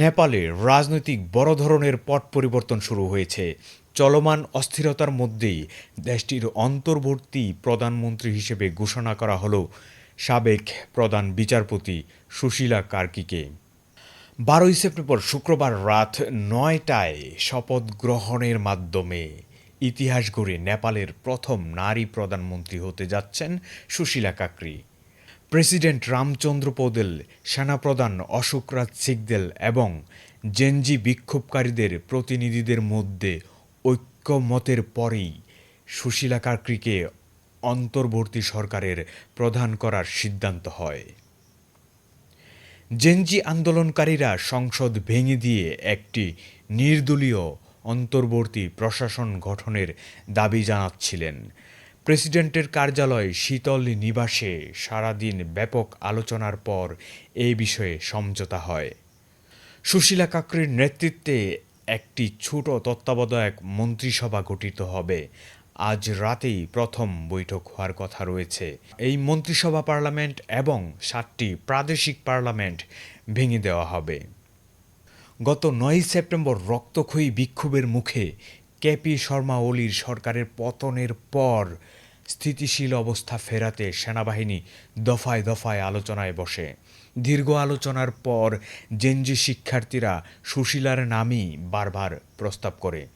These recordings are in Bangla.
নেপালে রাজনৈতিক বড় ধরনের পট পরিবর্তন শুরু হয়েছে। চলমান অস্থিরতার মধ্যেই দেশটির অন্তর্বর্তী প্রধানমন্ত্রী হিসেবে ঘোষণা করা হলো সাবেক প্রধান বিচারপতি সুশীলা কার্কিকে। বারোই সেপ্টেম্বর শুক্রবার রাত নয়টায় শপথ গ্রহণের মাধ্যমে ইতিহাস গড়ে নেপালের প্রথম নারী প্রধানমন্ত্রী হতে যাচ্ছেন সুশীলা কাকরি প্রেসিডেন্ট রামচন্দ্র পৌদেল সেনাপ্রধান অশোক রাজ সিগদেল এবং জেনজি বিক্ষোভকারীদের প্রতিনিধিদের মধ্যে ঐক্যমতের পরেই সুশীলা কাকরিকে অন্তর্বর্তী সরকারের প্রধান করার সিদ্ধান্ত হয়। জেনজি আন্দোলনকারীরা সংসদ ভেঙে দিয়ে একটি নির্দলীয় অন্তর্বর্তী প্রশাসন গঠনের দাবি জানাচ্ছিলেন। প্রেসিডেন্টের কার্যালয় শীতল নিবাসে সারাদিন ব্যাপক আলোচনার পর এই বিষয়ে সমঝোতা হয়। সুশীলা কাকরির নেতৃত্বে একটি ছোট তত্ত্বাবধায়ক মন্ত্রিসভা গঠিত হবে। আজ রাতেই প্রথম বৈঠক হওয়ার কথা রয়েছে। এই মন্ত্রিসভা পার্লামেন্ট এবং সাতটি প্রাদেশিক পার্লামেন্ট ভেঙে দেওয়া হবে। গত নয় সেপ্টেম্বর রক্তক্ষয়ী বিক্ষোভের মুখে কেপি শর্মা ওলির সরকারের পতনের পর স্থিতিশীল অবস্থা ফেরাতে সেনাবাহিনী দফায় দফায় আলোচনায় বসে। দীর্ঘ আলোচনার পর জেনজি শিক্ষার্থীরা সুশীলার নামই বারবার প্রস্তাব করে।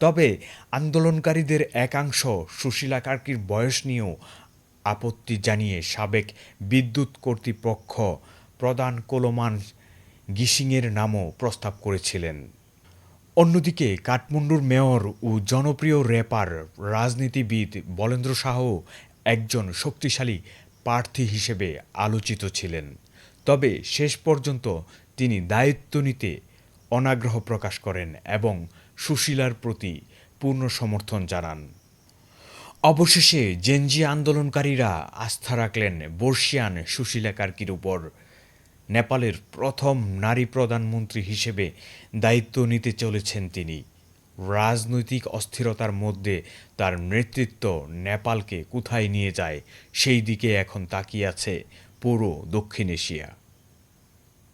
তবে আন্দোলনকারীদের একাংশ সুশীলা কার্কির বয়স নিয়েও আপত্তি জানিয়ে সাবেক বিদ্যুৎ কর্তৃপক্ষ প্রদান কোলোমান গিসিংয়ের নামও প্রস্তাব করেছিলেন। অন্যদিকে কাঠমান্ডুর মেয়র ও জনপ্রিয় র্যাপার, রাজনীতিবিদ বলেন্দ্র শাহ একজন শক্তিশালী প্রার্থী হিসেবে আলোচিত ছিলেন। তবে শেষ পর্যন্ত তিনি দায়িত্ব নিতে অনাগ্রহ প্রকাশ করেন এবং সুশীলার প্রতি পূর্ণ সমর্থন জানান। অবশেষে জেনজি আন্দোলনকারীরা আস্থা রাখলেন বর্ষিয়ান সুশীলা কার্কির উপর। নেপালের প্রথম নারী প্রধানমন্ত্রী হিসেবে দায়িত্ব নিতে চলেছেন তিনি। রাজনৈতিক অস্থিরতার মধ্যে তার নেতৃত্ব নেপালকে কোথায় নিয়ে যায়, সেই দিকে এখন তাকিয়ে আছে পুরো দক্ষিণ এশিয়া।